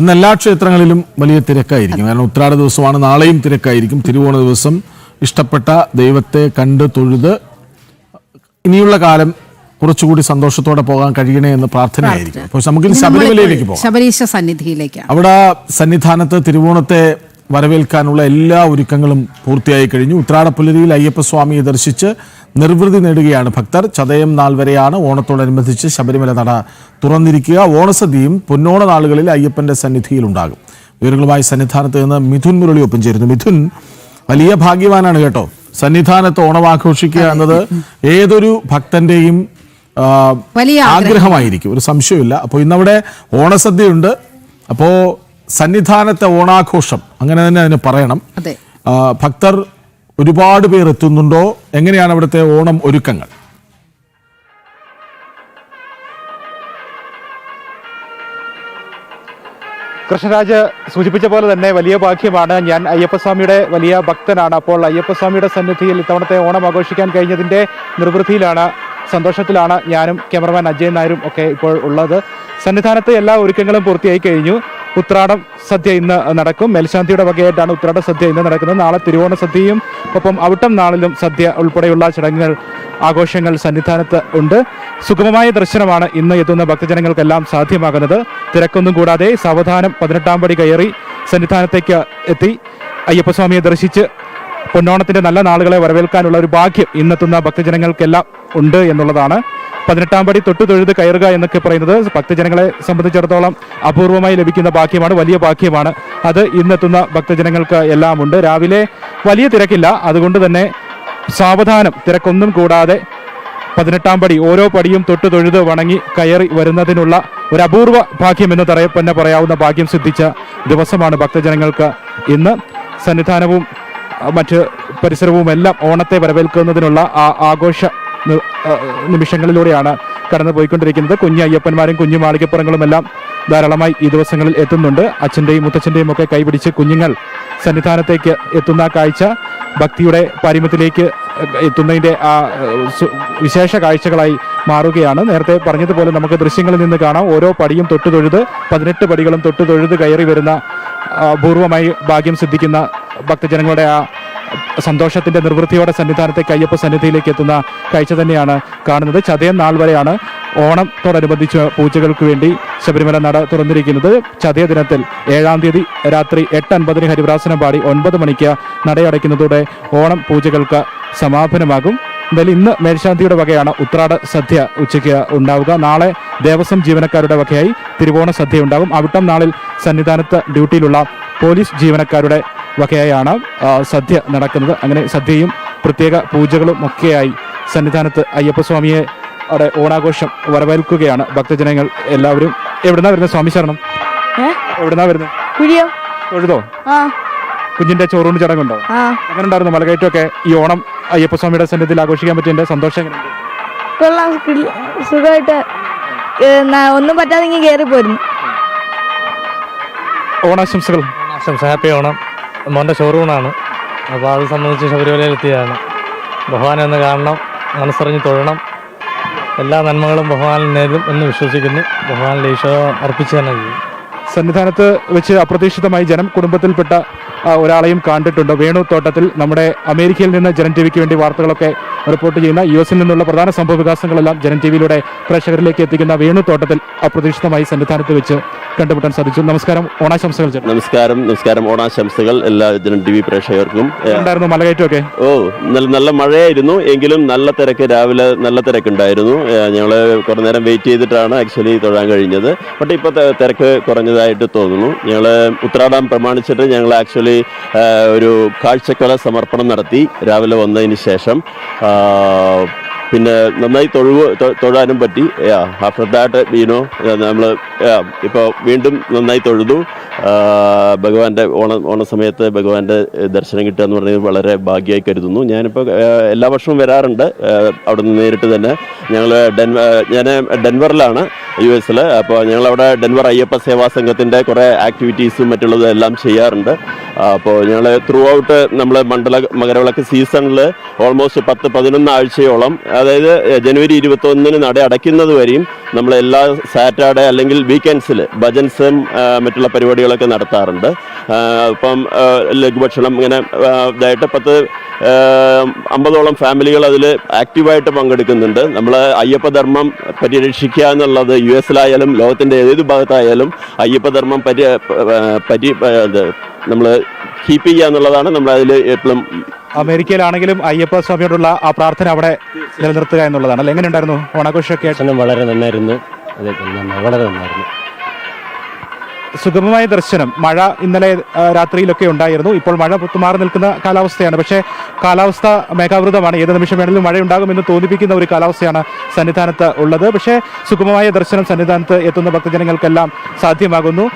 ഇന്ന് എല്ലാ ക്ഷേത്രങ്ങളിലും വലിയ തിരക്കായിരിക്കും. കാരണം ഉത്രാട ദിവസമാണ് നാളെയും തിരക്കായിരിക്കും. തിരുവോണ ദിവസം ഇഷ്ടപ്പെട്ട ദൈവത്തെ കണ്ട് തൊഴുത് ഇനിയുള്ള കാലം കുറച്ചുകൂടി സന്തോഷത്തോടെ പോകാൻ കഴിയണേ എന്ന് പ്രാർത്ഥനയായിരിക്കും. അപ്പോൾ നമുക്ക് ശബരിമലയിലേക്ക് പോകാം. ശബരീശ അവിടെ സന്നിധാനത്ത് തിരുവോണത്തെ വരവേൽക്കാനുള്ള എല്ലാ ഒരുക്കങ്ങളും പൂർത്തിയായി കഴിഞ്ഞു. ഉത്രാടപ്പുലരിയിൽ അയ്യപ്പസ്വാമിയെ ദർശിച്ച് നിർവൃതി നേടുകയാണ് ഭക്തർ. ചതയം നാൾ വരെയാണ് ഓണത്തോടനുബന്ധിച്ച് ശബരിമല നട തുറന്നിരിക്കുക. ഓണസദ്യയും പൊന്നോണ നാളുകളിൽ അയ്യപ്പന്റെ സന്നിധിയിലുണ്ടാകും. വിവരങ്ങളുമായി സന്നിധാനത്ത് നിന്ന് മിഥുൻ മുരളി ഒപ്പം ചേരുന്നു. മിഥുൻ വലിയ ഭാഗ്യവാനാണ് കേട്ടോ. സന്നിധാനത്ത് ഓണം ആഘോഷിക്കുക എന്നത് ഏതൊരു ഭക്തന്റെയും വലിയ ആഗ്രഹമായിരിക്കും. ഒരു സംശയമില്ല അപ്പോൾ ഇന്നവിടെ ഓണസദ്യയുണ്ട്. അപ്പോൾ സന്നിധാനത്തെ ഓണാഘോഷം അങ്ങനെ തന്നെ അതിന് പറയണം. ഭക്തർ ഒരുപാട് പേർ എത്തുന്നുണ്ടോ? എങ്ങനെയാണ് അവിടുത്തെ ഓണം ഒരുക്കങ്ങൾ? കൃഷ്ണരാജ് സൂചിപ്പിച്ച പോലെ തന്നെ വലിയ ഭാഗ്യമാണ്. ഞാൻ അയ്യപ്പസ്വാമിയുടെ വലിയ ഭക്തനാണ്. അപ്പോൾ അയ്യപ്പസ്വാമിയുടെ സന്നിധിയിൽ ഇത്തവണത്തെ ഓണം ആഘോഷിക്കാൻ കഴിഞ്ഞതിന്റെ നിർവൃത്തിയിലാണ് സന്തോഷത്തിലാണ് ഞാനും ക്യാമറമാൻ അജയൻ നായരും ഒക്കെ ഇപ്പോൾ ഉള്ളത്. സന്നിധാനത്തെ എല്ലാ ഒരുക്കങ്ങളും പൂർത്തിയായി കഴിഞ്ഞു. ഉത്രാടം സദ്യ ഇന്ന് നടക്കും. മേൽശാന്തിയുടെ വകയായിട്ടാണ് ഉത്രാട സദ്യ ഇന്ന് നടക്കുന്നത്. നാളെ തിരുവോണ സദ്യയും ഒപ്പം അവിട്ടം നാളിലും സദ്യ ഉൾപ്പെടെയുള്ള ചടങ്ങുകൾ ആഘോഷങ്ങൾ സന്നിധാനത്ത് ഉണ്ട്. സുഗമമായ ദർശനമാണ് ഇന്ന് എത്തുന്ന ഭക്തജനങ്ങൾക്കെല്ലാം സാധ്യമാകുന്നത്. തിരക്കൊന്നും കൂടാതെ സാവധാനം പതിനെട്ടാം പടി കയറി സന്നിധാനത്തേക്ക് എത്തി. അയ്യപ്പസ്വാമിയെ ദർശിച്ച് പൊന്നോണത്തിന്റെ നല്ല നാളുകളെ വരവേൽക്കാനുള്ള ഒരു ഭാഗ്യം ഇന്നെത്തുന്ന ഭക്തജനങ്ങൾക്കെല്ലാം ഉണ്ട് എന്നുള്ളതാണ്. പതിനെട്ടാം പടി തൊട്ടു തൊഴുത് കയറുക എന്നൊക്കെ പറയുന്നത് ഭക്തജനങ്ങളെ സംബന്ധിച്ചിടത്തോളം അപൂർവമായി ലഭിക്കുന്ന ഭാഗ്യമാണ് വലിയ ഭാഗ്യമാണ്. അത് ഇന്നെത്തുന്ന ഭക്തജനങ്ങൾക്ക് എല്ലാം ഉണ്ട് രാവിലെ വലിയ തിരക്കില്ല. അതുകൊണ്ട് തന്നെ സാവധാനം തിരക്കൊന്നും കൂടാതെ പതിനെട്ടാം പടി ഓരോ പടിയും തൊട്ട് തൊഴുത് വണങ്ങി കയറി വരുന്നതിനുള്ള ഒരു അപൂർവ ഭാഗ്യം എന്ന് തന്നെ പറയാവുന്ന ഭാഗ്യം സിദ്ധിച്ച ദിവസമാണ് ഭക്തജനങ്ങൾക്ക് ഇന്ന്. സന്നിധാനവും മറ്റ് പരിസരവും എല്ലാം ഓണത്തെ വരവേൽക്കുന്നതിനുള്ള ആ ആഘോഷ നിമിഷങ്ങളിലൂടെയാണ് കടന്നു പോയിക്കൊണ്ടിരിക്കുന്നത്. കുഞ്ഞു അയ്യപ്പന്മാരും കുഞ്ഞു മാളികപ്പുറങ്ങളും എല്ലാം ധാരാളമായി ഈ ദിവസങ്ങളിൽ എത്തുന്നുണ്ട്. അച്ഛന്റെയും മുത്തച്ഛന്റെയും ഒക്കെ കൈപിടിച്ച് കുഞ്ഞുങ്ങൾ സന്നിധാനത്തേക്ക് എത്തുന്ന കാഴ്ച ഭക്തിയുടെ പരിമത്തിലേക്ക് എത്തുന്നതിന്റെ ആ വിശേഷ കാഴ്ചകളായി മാറുകയാണ്. നേരത്തെ പറഞ്ഞതുപോലെ നമുക്ക് ദൃശ്യങ്ങളിൽ നിന്ന് കാണാം. ഓരോ പടിയും തൊട്ടു തൊഴുത് പതിനെട്ട് പടികളും തൊട്ടു തൊഴുത് കയറി വരുന്ന അപൂർവമായി ഭാഗ്യം സിദ്ധിക്കുന്ന ഭക്തജനങ്ങളുടെ ആ സന്തോഷത്തിന്റെ നിർവൃത്തിയോടെ സന്നിധാനത്തെ അയ്യപ്പ സന്നിധിയിലേക്ക് എത്തുന്ന കാഴ്ച തന്നെയാണ് കാണുന്നത്. ചതയം നാൾ വരെയാണ് ഓണത്തോടനുബന്ധിച്ച് പൂജകൾക്ക് വേണ്ടി ശബരിമല നട തുറന്നിരിക്കുന്നത്. ചതയ ദിനത്തിൽ ഏഴാം തീയതി രാത്രി എട്ട് അൻപതിന് ഹരിവരാസനം പാടി ഒൻപത് മണിക്ക് നടയടയ്ക്കുന്നതോടെ ഓണം പൂജകൾക്ക് സമാപനമാകും. എന്തായാലും ഇന്ന് മേൽശാന്തിയുടെ വകയാണ് ഉത്രാട സദ്യ ഉച്ചയ്ക്ക് ഉണ്ടാവുക. നാളെ ദേവസ്വം ജീവനക്കാരുടെ വകയായി തിരുവോണ സദ്യ ഉണ്ടാകും. അവിട്ടം നാളിൽ സന്നിധാനത്ത് ഡ്യൂട്ടിയിലുള്ള പോലീസ് ജീവനക്കാരുടെ വകയായാണ് സദ്യ നടക്കുന്നത്. അങ്ങനെ സദ്യയും പ്രത്യേക പൂജകളും ഒക്കെയായി സന്നിധാനത്ത് അയ്യപ്പസ്വാമിയെ അവിടെ ഓണാഘോഷം വരവേൽക്കുകയാണ് ഭക്തജനങ്ങൾ എല്ലാവരും. എവിടുന്നാ വരുന്നത് സ്വാമി ശരണം? എവിടുന്നാ വരുന്നത്? തൊഴുതോ? ആ. കുഞ്ഞിന്റെ ചോറൂണ് ചടങ്ങുണ്ടോ? അങ്ങനെ ഉണ്ടായിരുന്നു മലകയറ്റമൊക്കെ? ഈ ഓണം അയ്യപ്പസ്വാമിയുടെ സന്നിധിയിൽ ആഘോഷിക്കാൻ പറ്റിയതിന്റെ സന്തോഷം സുഖമായിട്ട് ഒന്നും പറ്റാതെ ഇങ്ങനെ കയറി പോരുന്നു ഓണാശംസകൾ. ആശംസ ഹാപ്പി ഓണം. മോന്റെ ഷോറൂണാണ് അപ്പോൾ അത് സംബന്ധിച്ച് ശബരിമലയിലെത്തിയതാണ്. ഭഗവാനെ ഒന്ന് കാണണം മനസ്സറിഞ്ഞ് തൊഴണം. എല്ലാ നന്മകളും ഭഗവാനിൽ നേരും എന്ന് വിശ്വസിക്കുന്നു. ഭഗവാനിൽ ഈശോ അർപ്പിച്ചു തന്നെ ചെയ്യും. സന്നിധാനത്ത് വെച്ച് അപ്രതീക്ഷിതമായി ജനം കുടുംബത്തിൽപ്പെട്ട ഒരാളെയും കണ്ടിട്ടുണ്ട്. വേണു തോട്ടത്തിൽ നമ്മുടെ അമേരിക്കയിൽ നിന്ന് ജനൻ ടി വിക്ക് വേണ്ടി വാർത്തകളൊക്കെ റിപ്പോർട്ട് ചെയ്യുന്ന യു എസിൽ നിന്നുള്ള പ്രധാന സംഭവ വികാസങ്ങളെല്ലാം ജനം ടി വിയിലൂടെ പ്രേക്ഷകരിലേക്ക് എത്തിക്കുന്ന വേണു തോട്ടത്തിൽ അപ്രതീക്ഷിതമായി സന്നിധാനത്ത് വെച്ച് കണ്ടുമുട്ടാൻ സാധിച്ചു. നമസ്കാരം ഓണാശംസകൾ നമസ്കാരം നമസ്കാരം ഓണാശംസകൾ എല്ലാ ജനൻ ടി വി പ്രേക്ഷകർക്കും. ഉണ്ടായിരുന്നു മലകയറ്റമൊക്കെ? ഓ നല്ല നല്ല മഴയായിരുന്നു. എങ്കിലും നല്ല തിരക്ക് രാവിലെ നല്ല തിരക്കുണ്ടായിരുന്നു. ഞങ്ങൾ കുറേ നേരം വെയിറ്റ് ചെയ്തിട്ടാണ് ആക്ച്വലി തൊഴാൻ കഴിഞ്ഞത്. ബട്ട് ഇപ്പോൾ തിരക്ക് കുറഞ്ഞതായിട്ട് തോന്നുന്നു. ഞങ്ങൾ ഉത്രാടം പ്രമാണിച്ചിട്ട് ഞങ്ങൾ ആക്ച്വലി ഒരു കാഴ്ചക്കൊല സമർപ്പണം നടത്തി. രാവിലെ വന്നതിന് ശേഷം പിന്നെ നന്നായി തൊഴുവ് തൊഴാനും പറ്റി. ആഫ്റ്റർ ദാറ്റ് ബീനോ നമ്മൾ ഇപ്പോൾ വീണ്ടും നന്നായി തൊഴുതു. ഭഗവാന്റെ ഓണ ഓണ സമയത്ത് ഭഗവാന്റെ ദർശനം കിട്ടുക എന്ന് പറയുന്നത് വളരെ ഭാഗ്യമായി കരുതുന്നു. ഞാനിപ്പോൾ എല്ലാ വർഷവും വരാറുണ്ട്. അവിടെ നിന്ന് നേരിട്ട് തന്നെ. ഞങ്ങൾ ഡെൻവ ഞാൻ ഡെൻവറിലാണ് യു എസിൽ അപ്പോൾ ഞങ്ങളവിടെ ഡെൻവർ അയ്യപ്പ സേവാ സംഘത്തിന്റെ കുറേ ആക്ടിവിറ്റീസും മറ്റുള്ളതും എല്ലാം ചെയ്യാറുണ്ട്. അപ്പോൾ ഞങ്ങൾ ത്രൂ ഔട്ട് നമ്മൾ മണ്ഡല മകരവിളക്ക് സീസണിൽ ഓൾമോസ്റ്റ് പത്ത് പതിനൊന്ന് ആഴ്ചയോളം അതായത് ജനുവരി ഇരുപത്തൊന്നിന് നട അടയ്ക്കുന്നത് വരെയും നമ്മൾ എല്ലാ സാറ്റർഡേ അല്ലെങ്കിൽ വീക്കെൻഡ്സിൽ ഭജൻസും മറ്റുള്ള പരിപാടികളൊക്കെ നടത്താറുണ്ട്. അപ്പം ലഘുഭക്ഷണം ഇങ്ങനെ ഇതായിട്ട് പത്ത് അമ്പതോളം ഫാമിലികൾ അതിൽ ആക്റ്റീവായിട്ട് പങ്കെടുക്കുന്നുണ്ട്. നമ്മൾ അയ്യപ്പധർമ്മം പരിരക്ഷിക്കുക എന്നുള്ളത് യു എസിലായാലും ലോകത്തിന്റെ ഏത് ഭാഗത്തായാലും അയ്യപ്പധർമ്മം പരി പരി നമ്മൾ കീപ്പ് ചെയ്യുക എന്നുള്ളതാണ് നമ്മൾ അതിൽ എപ്പോഴും അമേരിക്കയിലാണെങ്കിലും അയ്യപ്പ സ്വാമിയോടുള്ള ആ പ്രാർത്ഥന അവിടെ നിലനിർത്തുക എന്നുള്ളതാണ്. അല്ലെ? എങ്ങനെയുണ്ടായിരുന്നു? ഓണാഘോഷമൊക്കെ? വളരെ നന്നായിരുന്നു. വളരെ നന്നായിരുന്നു. സുഗമമായ ദർശനം മഴ ഇന്നലെ രാത്രിയിലൊക്കെ ഉണ്ടായിരുന്നു. ഇപ്പോൾ മഴ പുത്തുമാറി നിൽക്കുന്ന കാലാവസ്ഥയാണ്. പക്ഷേ കാലാവസ്ഥ മേഘാവൃതമാണ്. ഏത് നിമിഷം വേണമെങ്കിലും മഴ ഉണ്ടാകുമെന്ന് തോന്നിപ്പിക്കുന്ന ഒരു കാലാവസ്ഥയാണ് സന്നിധാനത്ത് ഉള്ളത്. പക്ഷേ സുഗമമായ ദർശനം സന്നിധാനത്ത് എത്തുന്ന ഭക്തജനങ്ങൾക്കെല്ലാം സാധ്യമാകുന്നു.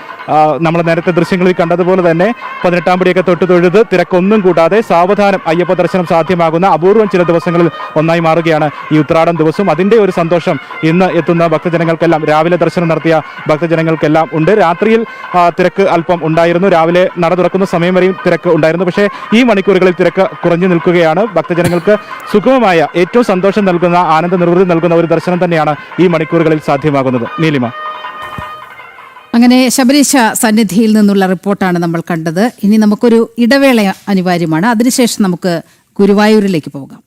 നമ്മൾ നേരത്തെ ദൃശ്യങ്ങളിൽ കണ്ടതുപോലെ തന്നെ പതിനെട്ടാം പടിയൊക്കെ തൊട്ട് തൊഴുത് തിരക്കൊന്നും കൂടാതെ സാവധാനം അയ്യപ്പ ദർശനം സാധ്യമാകുന്ന അപൂർവം ചില ദിവസങ്ങളിൽ ഒന്നായി മാറുകയാണ് ഈ ഉത്രാടം ദിവസം. അതിന്റെ ഒരു സന്തോഷം ഇന്ന് എത്തുന്ന ഭക്തജനങ്ങൾക്കെല്ലാം. രാവിലെ ദർശനം നടത്തിയ ഭക്തജനങ്ങൾക്കെല്ലാം ഉണ്ട്. രാത്രിയിൽ തിരക്ക് അല്പം ഉണ്ടായിരുന്നു. രാവിലെ നട തുറക്കുന്ന സമയം വരെയും തിരക്ക് ഉണ്ടായിരുന്നു. പക്ഷേ ഈ മണിക്കൂറുകളിൽ തിരക്ക് കുറഞ്ഞു നിൽക്കുകയാണ്. ഭക്തജനങ്ങൾക്ക് സുഗമമായ ഏറ്റവും സന്തോഷം നൽകുന്ന ആനന്ദ നിർവൃതി നൽകുന്ന ഒരു ദർശനം തന്നെയാണ് ഈ മണിക്കൂറുകളിൽ സാധ്യമാകുന്നത്. നീലിമ. അങ്ങനെ ശബരീശ സന്നിധിയിൽ നിന്നുള്ള റിപ്പോർട്ടാണ് നമ്മൾ കണ്ടത്. ഇനി നമുക്കൊരു ഇടവേള അനിവാര്യമാണ്. അതിനുശേഷം നമുക്ക് ഗുരുവായൂരിലേക്ക് പോകാം.